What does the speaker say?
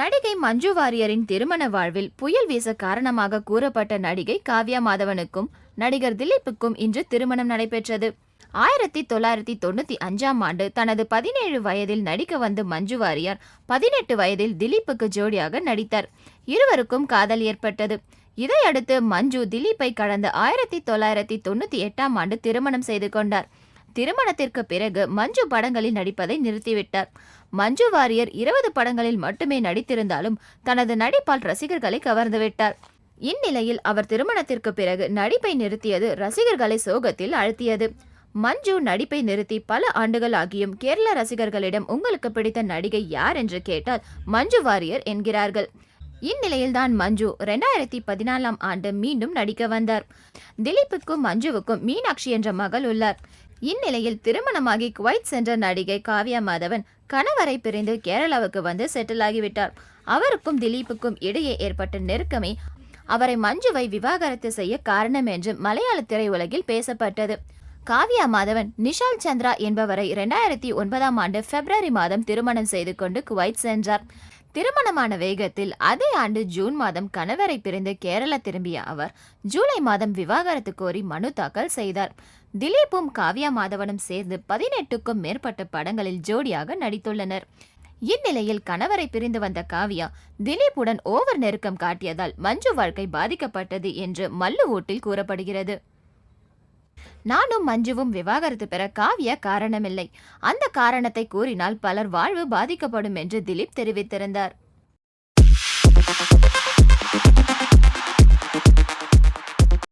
நடிகை மஞ்சு வாரியரின் திருமண வாழ்வில் புயல் வீச காரணமாக கூறப்பட்ட நடிகை காவ்யா மாதவனுக்கும் நடிகர் திலீப்புக்கும் இன்று திருமணம் நடைபெற்றது. ஆயிரத்தி தொள்ளாயிரத்தி தொண்ணூத்தி அஞ்சாம் ஆண்டு தனது பதினேழு வயதில் நடிக்க வந்த மஞ்சு வாரியர் பதினெட்டு வயதில் திலீப்புக்கு ஜோடியாக நடித்தார். இருவருக்கும் காதல் ஏற்பட்டது. இதையடுத்து மஞ்சு திலீப்பை கடந்த ஆயிரத்தி தொள்ளாயிரத்தி தொண்ணூத்தி எட்டாம் ஆண்டு திருமணம் செய்து கொண்டார். திருமணத்திற்கு பிறகு மஞ்சு படங்களில் நடிப்பதை நிறுத்திவிட்டார். மஞ்சு வாரியர் இருபது படங்களில் மட்டுமே நடித்திருந்தாலும் தனது நடிப்பால் ரசிகர்களை கவர்ந்துவிட்டார். இந்நிலையில் அவர் திருமணத்திற்கு பிறகு நடிப்பை நிறுத்தியது ரசிகர்களை சோகத்தில் அழுத்தியது. மஞ்சு நடிப்பை நிறுத்தி பல ஆண்டுகள் ஆகியும் கேரள ரசிகர்களிடம் உங்களுக்கு பிடித்த நடிகை யார் என்று கேட்டால் மஞ்சு வாரியர் என்கிறார்கள். இந்நிலையில்தான் மஞ்சு ரெண்டாயிரத்தி பதினாலாம் ஆண்டு மீண்டும் நடிக்க வந்தார். திலீப்புக்கும் மஞ்சுவுக்கும் மீனாட்சி என்ற மகள் உள்ளார். இந்நிலையில் திருமணமாகி குவைத் சென்ற நடிகை காவ்யா மாதவன் கணவரை பிரிந்து கேரளாவுக்கு வந்து செட்டில் ஆகிவிட்டார். அவருக்கும் திலீப்புக்கும் இடையே ஏற்பட்ட நெருக்கமே அவரை மஞ்சுவை விவாகரத்து செய்ய காரணம் என்று மலையாள திரையுலகில் பேசப்பட்டது. காவ்யா மாதவன் நிஷால் சந்திரா என்பவரை இரண்டாயிரத்தி ஒன்பதாம் ஆண்டு பிப்ரவரி மாதம் திருமணம் செய்து கொண்டு குவைத் சென்றார். திருமணமான வேகத்தில் அதே ஆண்டு ஜூன் மாதம் கணவரை பிரிந்து கேரளா திரும்பிய அவர் ஜூலை மாதம் விவாகரத்து கோரி மனு தாக்கல் செய்தார். திலீப்பும் காவ்யா மாதவனும் சேர்ந்து பதினெட்டுக்கும் மேற்பட்ட படங்களில் ஜோடியாக நடித்துள்ளனர். இந்நிலையில் கணவரை பிரிந்து வந்த காவ்யா திலீப்புடன் ஓவர் நெருக்கம் காட்டியதால் மஞ்சு வாழ்க்கை பாதிக்கப்பட்டது என்று மல்லு ஓட்டில் கூறப்படுகிறது. நானும் மஞ்சுவும் விவாகரத்து பெற காவிய காரணமில்லை. அந்த காரணத்தை கூறினால் பலர் வாழ்வு பாதிக்கப்படும் என்று திலீப் தெரிவித்திருந்தார்.